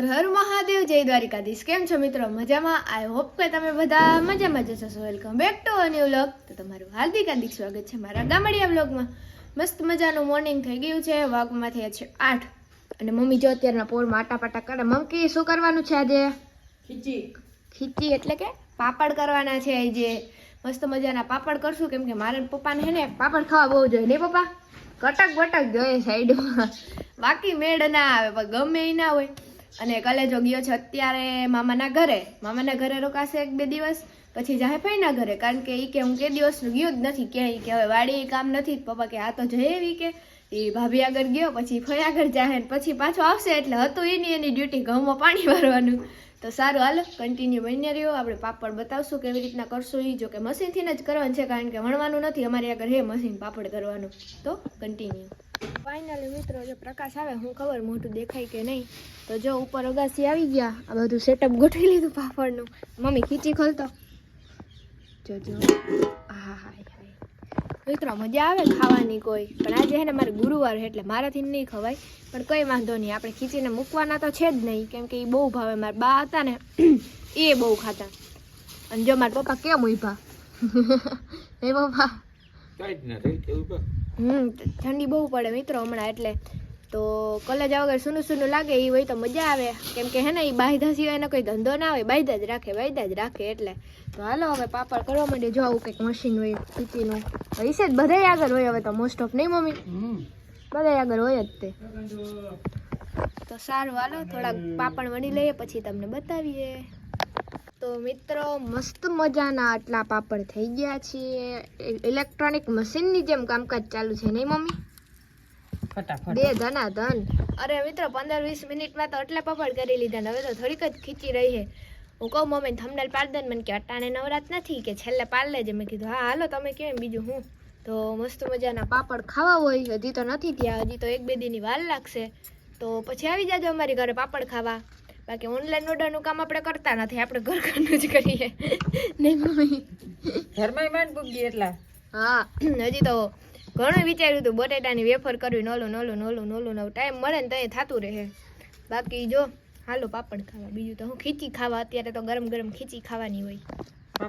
હર હર મહાદેવ જય દ્વારિકાધીશ. કેમ છો મિત્રો? મજામાં? આઈ હોપ કે તમે બધા મજામાં જશો so welcome back to a new vlog તો તમારું હાર્દિક હાર્દિક સ્વાગત છે મારા ગામડિયા વ્લોગમાં મસ્ત મજાનું મોર્નિંગ થઈ ગયું છે. વાગમાં થયા છે આઠ. અને મમ્મી જો અત્યારના પોરમાં આટા પાટા કરે. મમ્મી શું કરવાનું છે આજે? ખીચી. ખીચી એટલે કે પાપડ કરવાના છે આજે. મસ્ત મજાના પાપડ કરશું. કેમ કે મારા પપ્પાને હે ને પાપડ ખાવા બહુ જોઈએ. નહીં પપ્પા? કટક બટક જોઈએ સાઈડમાં. બાકી મેળ ના આવે પણ ગમે એ ના હોય. અને કલેજો ગયો છે અત્યારે મામાના ઘરે. મામાના ઘરે રોકાશે એક બે દિવસ. પછી જાહે ફઈના ઘરે. કારણ કે એ કે હું કે દિવસનું ગયો જ નથી. ક્યાંય કે હવે વાડી કામ નથી. પપ્પા કે આ તો જઈ એવી કે. એ ભાભી આગળ ગયો, પછી ફઈ આગળ જાહે પછી પાછો આવશે. એટલે હતું એની એની ડ્યુટી ઘઉંમાં પાણી ભરવાનું. તો સારું, હાલો કન્ટિન્યુ બની રહ્યો. આપણે પાપડ બતાવશું કેવી રીતના કરશું એ જો કે મશીનથી જ કરવાનું છે, કારણ કે વણવાનું નથી. અમારી આગળ હે મશીન પાપડ કરવાનું. તો કન્ટિન્યુ ફાઇનલી મિત્રો, જો પ્રકાશ આવે, હું ખબર, મોટું દેખાય કે નહીં. તો જો ઉપર અગાસી આવી ગયા. આ બધું સેટઅપ ગોઠવી લીધું પાપડનું. મમ્મી ખીચી ખોલતો. જોજો હા હા હાય. મિત્રો મજા આવે ખાવાની કોઈ. પણ આજે હે ને મારે ગુરુવાર છે એટલે મારાથી નહીં ખવાય. પણ કંઈ વાંધો નહીં આપણે ખીચીને મૂકવાના તો છે જ નહીં. કેમ કે એ બહુ ભાવે. મારા બા હતા ને એ બહુ ખાતા. અને જો મારા પપ્પા કેમ ઊભા એ પપ્પા? હમ ઠંડી બહુ પડે મિત્રો હમણાં એટલે. તો કોલેજ વગર સૂનું સૂનું લાગે એ હોય તો મજા આવે. કેમ કે હે ને એ બાયધા સિવાયનો કોઈ ધંધો ના હોય. બાયધા જ રાખે બાયધા જ રાખે એટલે. તો હાલો હવે પાપડ કરવા માંડે. જો આવું કંઈક મશીન હોય પીટીનું હશે જ બધાય આગળ હોય હવે તો મોસ્ટ ઓફ નહીં મમ્મી? બધાય આગળ હોય જ તે. તો સારું હાલો થોડાક પાપડ વણી લઈએ પછી તમને બતાવીએ. તો મિત્રો મસ્ત મજાના આટલા પાપડ થઈ ગયા છે ઇલેક્ટ્રોનિક મશીનની જેમ કામકાજ ચાલુ છે નહીં મમ્મી? ફટાફટ. બે ધના ધન. અરે મિત્રો પંદર વીસ મિનિટમાં તો એટલે પાપડ કરી લીધા ને હવે તો થોડીક જ ખીચી રહી છે. હું કહું મમ્મી થમનેલ પાડ દે મને કે અટાણે નવરાત નથી કે છેલ્લે પાડ લેજે. મેં કીધું હા હાલો તમે કેમ? બીજું હું? તો મસ્ત મજાના પાપડ ખાવા હોય હજી તો નથી ત્યાં હજી તો એક બે દીની વાર લાગશે. તો પછી આવી જાજો અમારી ઘરે પાપડ ખાવા. બાકી ઓનલાઈન ઓર્ડરનું કામ આપણે કરતા નથી આપણે ઘર ઘરનું જ કરીએ. નહીં મમ્મી. ઘરમાં માંડ ભૂગી એટલા. હા હજી તો ઘણું વિચાર્યું હતું બટેટાની વેફર કરવી નોલું નોલું નોલું નોલું નવું ટાઈમ મળે ને ત્યાં થતું રહે. બાકી જો હાલો પાપડ ખાવા. બીજું તો હું ખીચી ખાવા અત્યારે તો ગરમ ગરમ ખીચી ખાવાની હોય.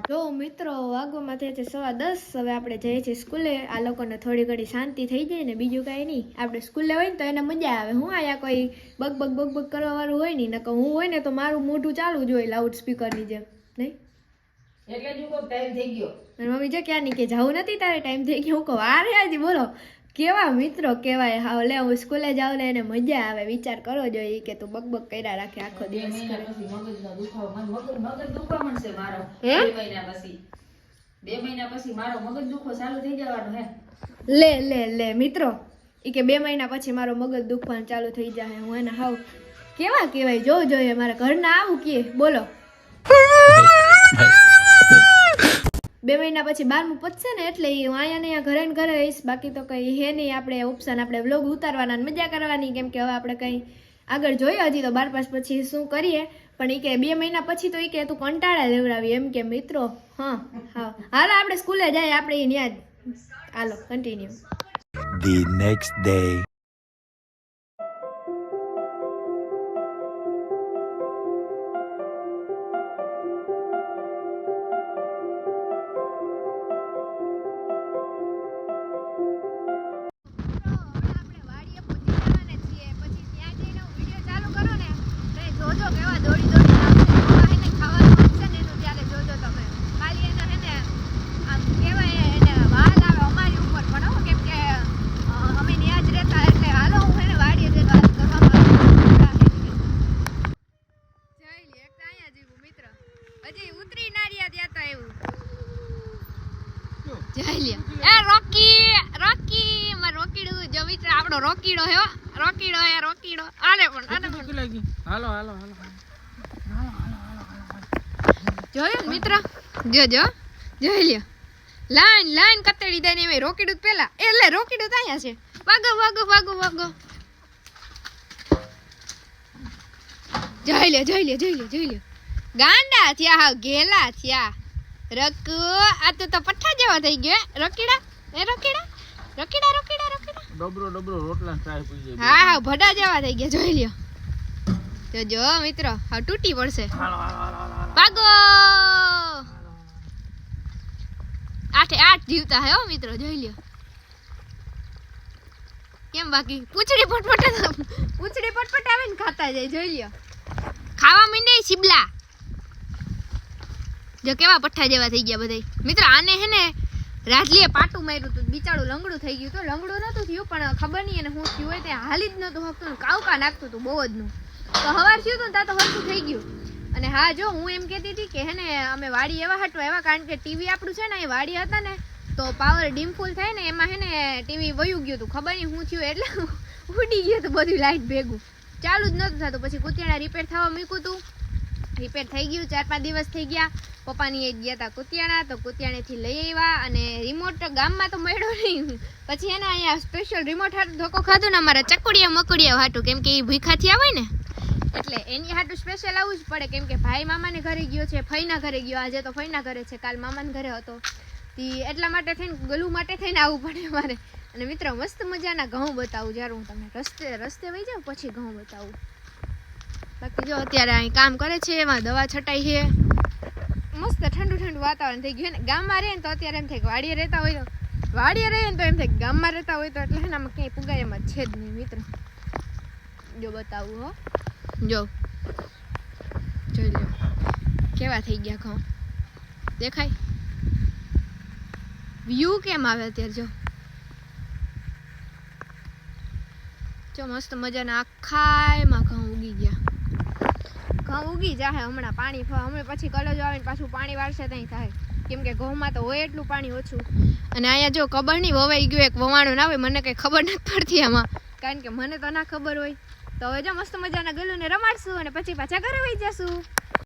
જો મિત્રો વાગોમાં થયા છે સવા દસ. હવે આપણે જઈએ છીએ સ્કૂલે. આ લોકોને થોડી ઘડી શાંતિ થઈ જાય ને બીજું કાંઈ નહીં. આપણે સ્કૂલે હોય ને તો એને મજા આવે. હું આયા કોઈ બગ બગ બગ બગ કરવા વાળું હોય નહીં. નકર હું હોય ને તો મારું મોઢું ચાલુ જ હોય લાઉડ સ્પીકરની જેમ. નહીં? એટલે જ ટાઈમ થઈ ગયો. મમ્મી જો ક્યાં નહીં કે જવું નથી તારે ટાઈમ થઈ ગયો. હું કહું આ રે હજી બોલો. કેવા મિત્રો કેવાય? હા લે હું સ્કૂલે જાઉં ને એને મજા આવે. વિચાર કરો જોઈએ કે તું બક બક કર્યા રાખે આખો દિવસ. હે? બે મહિના પછી. બે મહિના પછી મારો મગજ દુખો ચાલુ થઈ જવાનો હે. લે લે લે મિત્રો. એ કે બે મહિના પછી મારો મગજ દુખવાનું ચાલુ થઈ જાય. હું એને હાવ કેવા કેવાય જોવું જોઈએ મારા ઘરના આવું કે બોલો. બે મહિના પછી બારમું પતશે ને, એટલે એ હું અહીંયા અહીંયા ઘરે ને ઘરે રહીશ બાકી તો કંઈ હે નહીં, આપણે ઓપ્શન આપણે વ્લોગ ઉતારવાના મજા કરવાની. કેમ કે હવે આપણે કંઈ આગળ જોઈએ, હજી તો બાર પાસ પછી શું કરીએ. પણ એ કે બે મહિના પછી તો એ કે તું કંટાળા લેવડાવી. એમ કે, મિત્રો, હા હા. હાલો, આપણે સ્કૂલે જાય આપણે ત્યાં જ હાલો કન્ટિન્યુ the next day. આપણો રોકીડો હે. રોકીડો હે રોકીડો. આલે પણ આલે પણ. લાગી? હાલો હાલો હાલો. જોયું મિત્ર? જો જો. જોઈ લ્યો. લાઈન લાઈન કતેડી દઈને એમાં રોકીડું પેલા. એટલે રોકીડું તો અહીંયા છે. વાગો વાગો વાગો વાગો. જોઈ લ્યો જોઈ લ્યો જોઈ લ્યો જોઈ લે ગાંડા થયા હા ગેલા થયા. રકુ આ તો પઠ્ઠા જેવા થઈ ગયો. રોકીડા? એ રોકીડા રોકીડા રોકીડા. ડબરો ડબરો રોટલા ટ્રાય પી જાય હા હા ભડા જેવા થઈ ગયા જોઈ લ્યો. તો જો મિત્રો હા તૂટી પડશે. ભાગો! આઠે આઠ જીવતા હે હો મિત્રો જોઈ લ્યો. કેમ બાકી? પૂંછડી પટપટ પૂંછડી પટપટ આવે ને ખાતા જાય જોઈ લ્યો. ખાવા માંડે શિબલા. જો કેવા પઠ્ઠા જેવા થઈ ગયા બધા મિત્રો આને હે ને રાજલીએ પાટું માર્યું હતું. બિચારું લંગડું થઈ ગયું તો લંગડું નતું થયું, પણ ખબર નહીં એને હું થયું હોય. તે હાલી જ નતું હકતું કાવકા નાખતું હતું બહુ જ નું. તો હવાર થયું હતું ત્યાં તો હરખું થઈ ગયું. અને હા, જો, હું એમ કહેતી હતી કે હે ને, અમે વાડી એવા હટવા એવા કારણ કે ટીવી આપણું છે ને, એ વાડી હતા ને, તો પાવર ડીમફુલ થાય ને, એમાં હે ને, ટીવી વયું ગયું હતું. ખબર નહીં શું થયું એટલે ઉડી ગયું હતું બધું લાઇટ ભેગું. ચાલુ જ નહોતું થતું. પછી કુતિયાણા રિપેર થવા મૂક્યું હતું. રિપેર થઈ ગયું, ચાર પાંચ દિવસ થઈ ગયા. પપ્પાની એ ગયા હતા કુતિયાણા, તો કુતિયાણેથી લઈ આવ્યા અને રિમોટ ગામમાં તો મળ્યો નહીં. પછી એને અહીંયા સ્પેશિયલ રિમોટ હાટું ધોકો ખાધો ને અમારા ચકુડિયા મકુડિયા હાટું, કેમ કે એ ભૂખા આવે ને. એટલે એની હાટું સ્પેશિયલ આવવું જ પડે, કેમ કે ભાઈ મામાને ઘરે ગયો છે, ફઈના ઘરે ગયો. આજે તો ફઈના ઘરે છે, કાલ મામાના ઘરે હતો. તી એટલા માટે થઈને, ગલું માટે થઈને આવવું પડે મારે અને મિત્રો, મસ્ત મજાના ઘઉં બતાવું, જ્યારે હું તમને રસ્તે રસ્તે વહી જાઉં, પછી ઘઉં બતાવું. બાકી જો અત્યારે અહીં કામ કરે છે, એમાં દવા છટાઈ છે. મસ્ત ઠંડુ ઠંડુ વાતાવરણ થઈ ગયું ને. ગામમાં રહે ને તો અત્યારે એમ થાય વાડીએ રહેતા હોય તો વાડીએ રહીએ ને તો એમ થાય ગામમાં રહેતા હોય તો એટલે આમાં ક્યાંય પુગાય, એમાં છે જ નહીં મિત્ર. જો બતાવું હો. જો. જોઈ લો કેવા થઈ ગયા ઘઉં? દેખાય? વ્યૂ કેમ આવે અત્યારે જો? જો મસ્ત મજાના આખાયમાં ઘઉં ઉગી ગયા. ઘઉં ઉગી જાય હમણાં પાણી હમણાં પછી કલજો આવીને પાછું પાણી વાળશે ત્યાં થાય. કેમ કે ઘઉંમાં તો હોય એટલું પાણી ઓછું. અને અહીંયા જો ખબર નહીં વવાઈ ગયું એક વવાણું ના હોય, મને કંઈ ખબર નથી પડતી આમાં. કારણ કે મને તો ના ખબર હોય. તો હવે જો મસ્ત મજાના ગલુને રમાડશું અને પછી પાછા ઘરે વહી જશું.